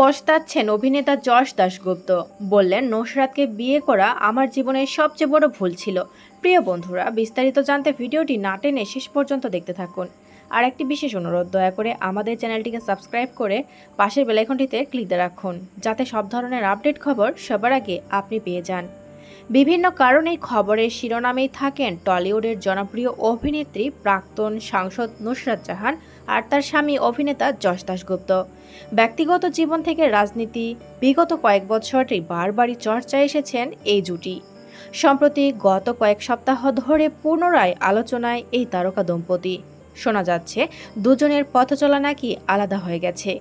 পস্তাচ্ছেন অভিনেতা যশ দাশগুপ্ত। বললেন নসরাতকে বিয়ে করা আমার জীবনের সবচেয়ে বড় ভুল ছিল। প্রিয় বন্ধুরা, বিস্তারিত জানতে ভিডিওটি না টেনে শেষ পর্যন্ত দেখতে থাকুন। আর একটি বিশেষ অনুরোধ, দয়া করে আমাদের চ্যানেলটিকে সাবস্ক্রাইব করে পাশের বেলাইকনটিতে ক্লিক দিয়ে রাখুন, যাতে সব ধরনের আপডেট খবর সবার আগে আপনি পেয়ে যান। বিভিন্ন কারণে খবরের শিরোনামেই থাকেন টলিউডের জনপ্রিয় অভিনেত্রী প্রাক্তন সাংসদ নুসরাত জাহান আর তার স্বামী অভিনেতা যশ দাশগুপ্ত। ব্যক্তিগত জীবন থেকে রাজনীতি, বিগত কয়েক বছরই বারবারই চর্চায় এসেছেন এই জুটি। সম্প্রতি গত কয়েক সপ্তাহ ধরে পুনরায় আলোচনায় এই তারকা দম্পতি। শোনা যাচ্ছে, দুজনের পথ চলা নাকি আলাদা হয়ে গেছে।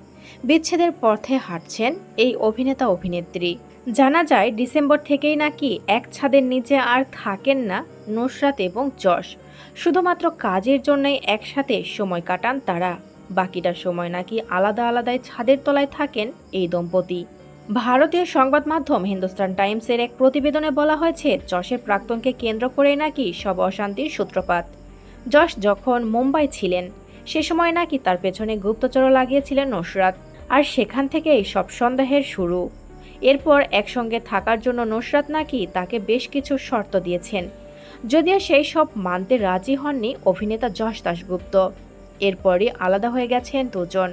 বিচ্ছেদের পথে হাঁটছেন এই অভিনেতা অভিনেত্রী। জানা যায়, ডিসেম্বর থেকেই নাকি এক ছাদের নিচে আর থাকেন না নুসরাত এবং যশ। শুধুমাত্র কাজের জন্যই একসাথে সময় কাটান তারা। বাকিটা সময় নাকি আলাদা আলাদায় ছাদের তলায় থাকেন এই দম্পতি। ভারতীয় সংবাদ মাধ্যম হিন্দুস্তান টাইমসের এক প্রতিবেদনে বলা হয়েছে, যশের প্রাক্তনকে কেন্দ্র করে নাকি সব অশান্তির সূত্রপাত। যশ যখন মুম্বাই ছিলেন, সে সময় নাকি তার পেছনে গুপ্তচর লাগিয়েছিলেন নসরাত, আর সেখান থেকেই সব সন্দেহের শুরু। এরপর একসঙ্গে থাকার জন্য নসরাত নাকি তাকে বেশ কিছু শর্ত দিয়েছেন। যদিও সেই সব মানতে রাজি হননি অভিনেতা যশ দাশগুপ্ত। এরপরই আলাদা হয়ে গেছেন দুজন।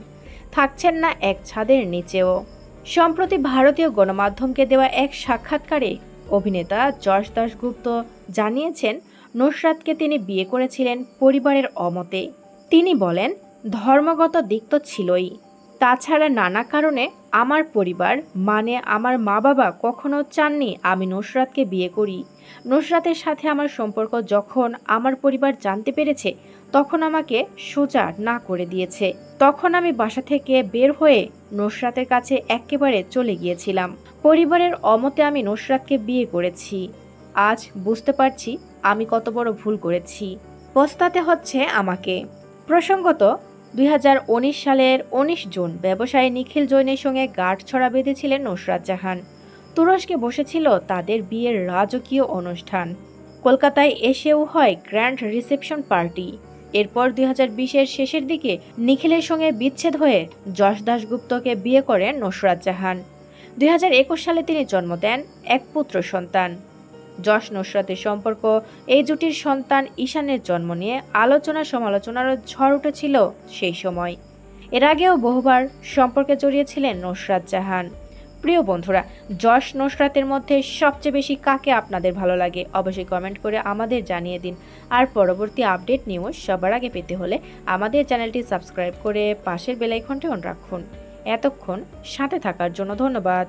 থাকছেন না এক ছাদের নিচেও। সম্প্রতি ভারতীয় গণমাধ্যমকে দেওয়া এক সাক্ষাৎকারে অভিনেতা যশ দাশগুপ্ত জানিয়েছেন নুসরাতকে তিনি বিয়ে করেছিলেন পরিবারের অমতে। তিনি বলেন, ধর্মগত দিক তো ছিলই। তাছাড়া নানা কারণে আমার পরিবার মানে আমার মা বাবা কখনো চাননি আমি নুসরাতকে বিয়ে করি। নুসরাতের সাথে আমার সম্পর্ক যখন আমার পরিবার জানতে পেরেছে, তখন আমাকে সোজা না করে দিয়েছে। তখন আমি বাসা থেকে বের হয়ে নুসরাতের কাছে একেবারে চলে গিয়েছিলাম। পরিবারের অমতে আমি নুসরাতকে বিয়ে করেছি। আজ বুঝতে পারছি আমি কত বড় ভুল করেছি। পস্তাতে হচ্ছে আমাকে। প্রসঙ্গত, দুই হাজার উনিশ সালের ১৯ জুন ব্যবসায়ী নিখিল জৈনের সঙ্গে গাঁট ছড়া বেঁধেছিলেন নুসরাত জাহান। তুরস্কে বসেছিল তাদের বিয়ের রাজকীয় অনুষ্ঠান। কলকাতায় এসেও হয় গ্র্যান্ড রিসেপশন পার্টি। এরপর দুই বিশের শেষের দিকে নিখিলের সঙ্গে বিচ্ছেদ হয়ে যশ দাশগুপ্তকে বিয়ে করেন নুসরাত জাহান। দুই হাজার একুশ সালে তিনি জন্ম দেন এক পুত্র সন্তান। যশ নুসরাতের সম্পর্ক, এই জুটির সন্তান ঈশানের জন্ম নিয়ে আলোচনা সমালোচনার ঝড় উঠেছিল সেই সময়। এর আগেও বহুবার সম্পর্কে জড়িয়েছিলেন নুসরাত জাহান। প্রিয় বন্ধুরা, যশ নুসরাতের মধ্যে সবচেয়ে বেশি কাকে আপনাদের ভালো লাগে? অবশ্যই কমেন্ট করে আমাদের জানিয়ে দিন। আর পরবর্তী আপডেট নিউজ সবার আগে পেতে হলে আমাদের চ্যানেলটি সাবস্ক্রাইব করে পাশের বেলাইকনটি অন রাখুন। এতক্ষণ সাথে থাকার জন্য ধন্যবাদ।